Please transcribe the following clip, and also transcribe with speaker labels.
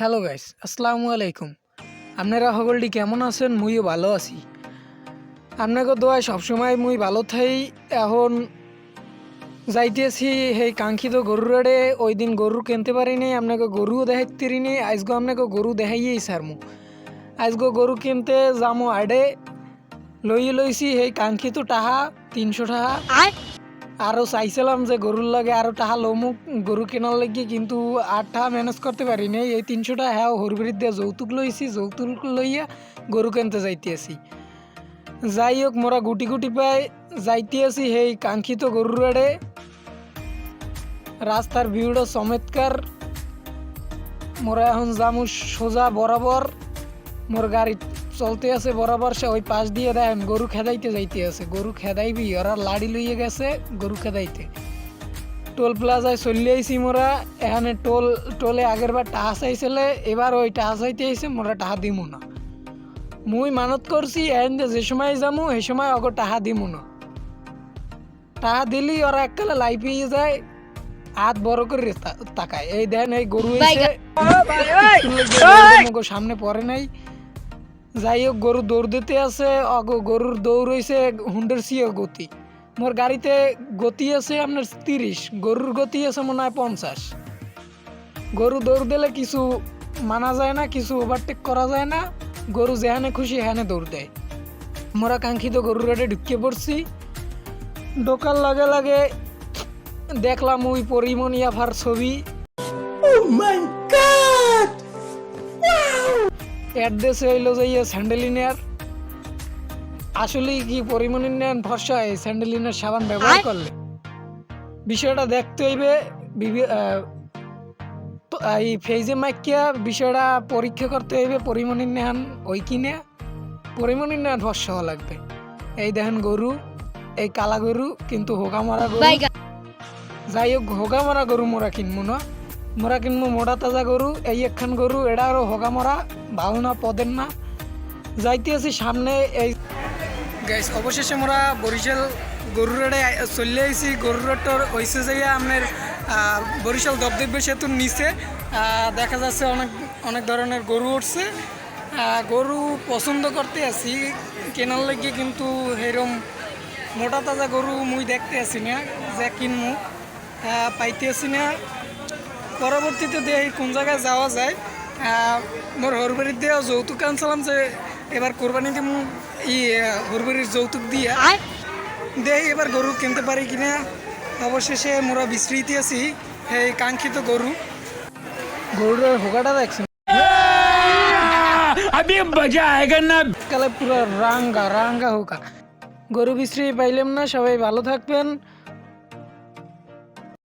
Speaker 1: Hello guys আসসালামু আলাইকুম আপনারা সকলটি কেমন আছেন? মুইও ভালো আছি। আপনাকে দোয়ায় সবসময় মুই ভালো থাই। এখন যাইতেছি সেই কাঙ্ক্ষিত গরুর আড়ে। ওই দিন গরু কিনতে পারিনি আপনাকে গরুও দেখাইতে আজগো আপনাকে গরু দেখাইয়েই সারমু আজগো গরু কিনতে যামো আড়ে। লই লইছি সেই কাঙ্ক্ষিত টাহা, তিনশো টাকা আরও চাইছিলাম যে গরুর লাগে আরও টাকা লমুক গরু কেনার লাগে, কিন্তু আর টাকা ম্যানেজ করতে পারি নাই। এই তিনশোটা হ্যাঁ হরবির দিয়ে যৌতুক লইছি, যৌতুক লইয়া গরু কিনতে যাইতেছি। যাই হোক, মোরা গুটি গুটি পাই যাইতে যাইতেছি সেই কাঙ্ক্ষিত গরুর আড়ে রাস্তার ভিউটা চমৎকার। মোরা এখন যামু সোজা বরাবর। মোর গাড়ি চলতে আছে বরাবর সে ওই পাশ দিয়ে দেখেন গরু খেদাইতে যাইতে আছে। গরু খেদাইবি ওরা লাড়ি লইয়ে গেছে গরু খেদাইতে। টোল প্লাজায় চলে আইছি মোরা এখানে টোল টোলে আগের বার টাহা চাইছিলে এবার ওই টাহা চাইতে আইছে মোরা টাহা দিমু না। মুই মানত করছি এন যে সময় যামু সেই সময় অগ টাহা দিমু না। টাহা দিলি ওরা এককালে লাই পেয়ে যায় হাত বড় করে তাকায়। এই দেন এই গরু সামনে পড়ে নাই। যাই হোক গরু দৌড় দিতে আছে, অগ, গরুর দৌড় হইছে হুন্ডের সিও গতি। মোর গাড়িতে গতি আছে আপনার তিরিশ, গরুর গতি আছে মনে হয় পঞ্চাশ। গরু দৌড় দিলে কিছু মানা যায় না, কিছু ওভারটেক করা যায় না, গরু যেখানে খুশি সেখানে দৌড় দেয়। মোরা কাঙ্ক্ষিত গরুর রেটে ঢুকিয়ে পড়ছি। ঢোকার লাগে লাগে দেখলাম ওই পরিমণি আফার ছবি। অ্যাড্রেস হইল যাইয়া স্যান্ডেলিনের। আসলে কি পরিমণির ভরসা এই স্যান্ডেলিনের সাবান ব্যবহার করলে? বিষয়টা দেখতে হইবে এই ফেজে মাইকিয়া বিষয়টা পরীক্ষা করতে হইবে পরিমণির নেহান ওই কিনে পরিমণির নেহান ভরসা হওয়া লাগবে। এই দেখেন গরু এই কালা গরু কিন্তু হোগা মারা গরু। যাই হোক হোগা মারা গরু মোরা কিনবো না। মোরা কিনবো মোটা তাজা গরু এই একখান গরু এটা আরও হোগা মরা ভালো না পদের না যাইতে আছি সামনে এই গাইস অবশেষে মোরা বরিশাল গরুর রেডে চলে গরুর রেটর হইছে যাইয়া আপনার বরিশাল দপদব্য সেতুর নিচে দেখা যাচ্ছে অনেক অনেক ধরনের গরু উঠছে গরু পছন্দ করতে আছি কেনার লাগে কিন্তু এরম মোটা তাজা গরু মুই দেখতে আছি না যে কিনমু পাইতে আছি না পরবর্তীতে দেখি কোন জায়গায় যাওয়া যায় মোর হরবরির দিয়ে যৌতুক আনছিলাম যে এবার কোরবানি দিম ই হরবরির যৌতুক দিয়ে। দেখি এবার গরু কিনতে পারি কিনা অবশেষে মোরা বিস্মৃতি আছি সেই কাঙ্ক্ষিত গরু। গরুর হোকাটা দেখছেন?
Speaker 2: আমি না।
Speaker 1: কালে পুরো রাঙ্গা রাঙ্গা হোকা গরু বিশ্রী পাইলাম না সবাই ভালো থাকবেন।